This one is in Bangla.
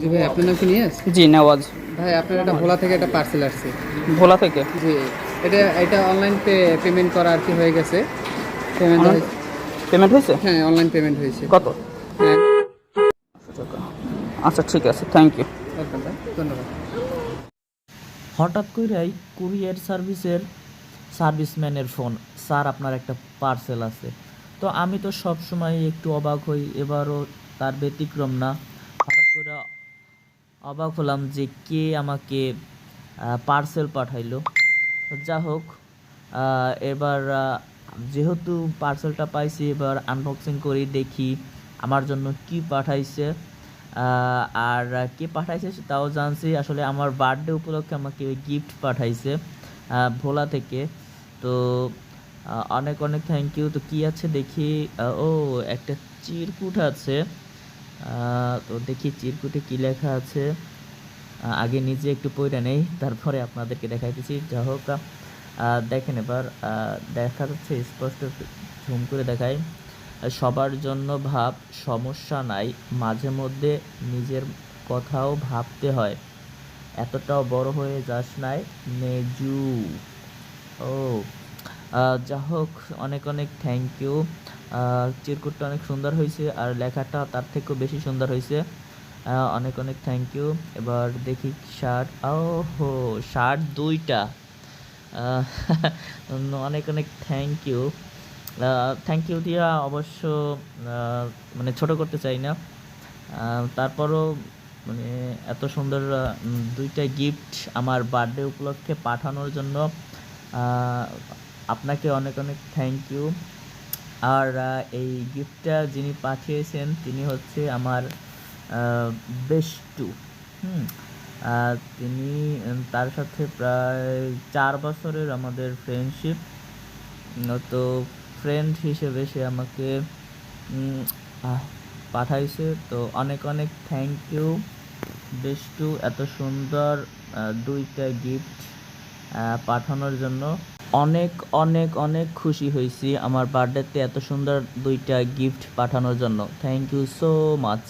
জি ভাই আপনার নাম কি নিয়ে জি নেওয়াজ। ভাই আপনার একটা ভোলা থেকে একটা পার্সেল আসছে। ভোলা থেকে? জি এটা এটা অনলাইন পে পেমেন্ট করা আর কি হয়ে গেছে। পেমেন্ট? পেমেন্ট হয়েছে। হ্যাঁ অনলাইন পেমেন্ট হয়েছে। কত? হ্যাঁ। আচ্ছা ঠিক আছে থ্যাংক ইউ ধন্যবাদ। হঠাৎ করেই কুরিয়ার সার্ভিসের সার্ভিসম্যানের ফোন স্যার আপনার একটা পার্সেল আছে। তো আমি তো সব সময় একটু অবাক হই এবারও তার ব্যতিক্রম না। অবাক হলাম যে কে আমাকে পার্সেল পাঠাইলো। যা হোক এবার যেহেতু পার্সেলটা পাইছি, এবার আনবক্সিং করি, দেখি আমার জন্য কি পাঠাইছে। আর কে পাঠাইছে তাও জানছি। আসলে আমার বার্থডে উপলক্ষে আমাকে গিফট পাঠাইছে ভোলা থেকে। তো অনেক অনেক থ্যাংক ইউ তো কি আছে দেখি। ও, একটা চিরকুট আছে। তো দেখি চিরকুটে কি লেখা আছে। আগে নিজে একটু পড়ে নেই, তারপরে আপনাদেরকে দেখাইতেছি। যা হোক দেখেন এবার দেখা যাচ্ছে স্পষ্ট ঝুম করে দেখাই। সবার জন্য ভাব, সমস্যা নাই, মাঝে মধ্যে নিজের কথাও ভাবতে হয়। এতটাও বড় হয়ে যাস নাই, নেজু। ও যা হোক, অনেক অনেক থ্যাংক ইউ চিরকুটটা অনেক সুন্দর হয়েছে আর লেখাটা তার থেকেও বেশি সুন্দর হয়েছে। অনেক অনেক থ্যাংক ইউ এবার দেখি শার্ট ও হো শার্ট দুইটা অনেক অনেক থ্যাংক ইউ থ্যাংক ইউ দিয়া অবশ্য মানে ছোট করতে চাই না। তারপরও মানে এত সুন্দর দুইটা গিফট আমার বার্থডে উপলক্ষে পাঠানোর জন্য আপনাকে অনেক অনেক থ্যাংক ইউ আর এই গিফটটা যিনি পাঠিয়েছেন, তিনি হচ্ছে আমার বেস্টু হুম তিনি তার সাথে প্রায় চার বছরের আমাদের ফ্রেন্ডশিপ তো ফ্রেন্ড হিসেবে সে আমাকে পাঠাইছে। তো অনেক অনেক থ্যাংক ইউ বেষ্টু। এত সুন্দর দুইটা গিফট পাঠানোর জন্য। অনেক অনেক অনেক খুশি হয়েছি আমার বার্থডেতে এত সুন্দর দুইটা গিফট পাঠানোর জন্য। Thank you so much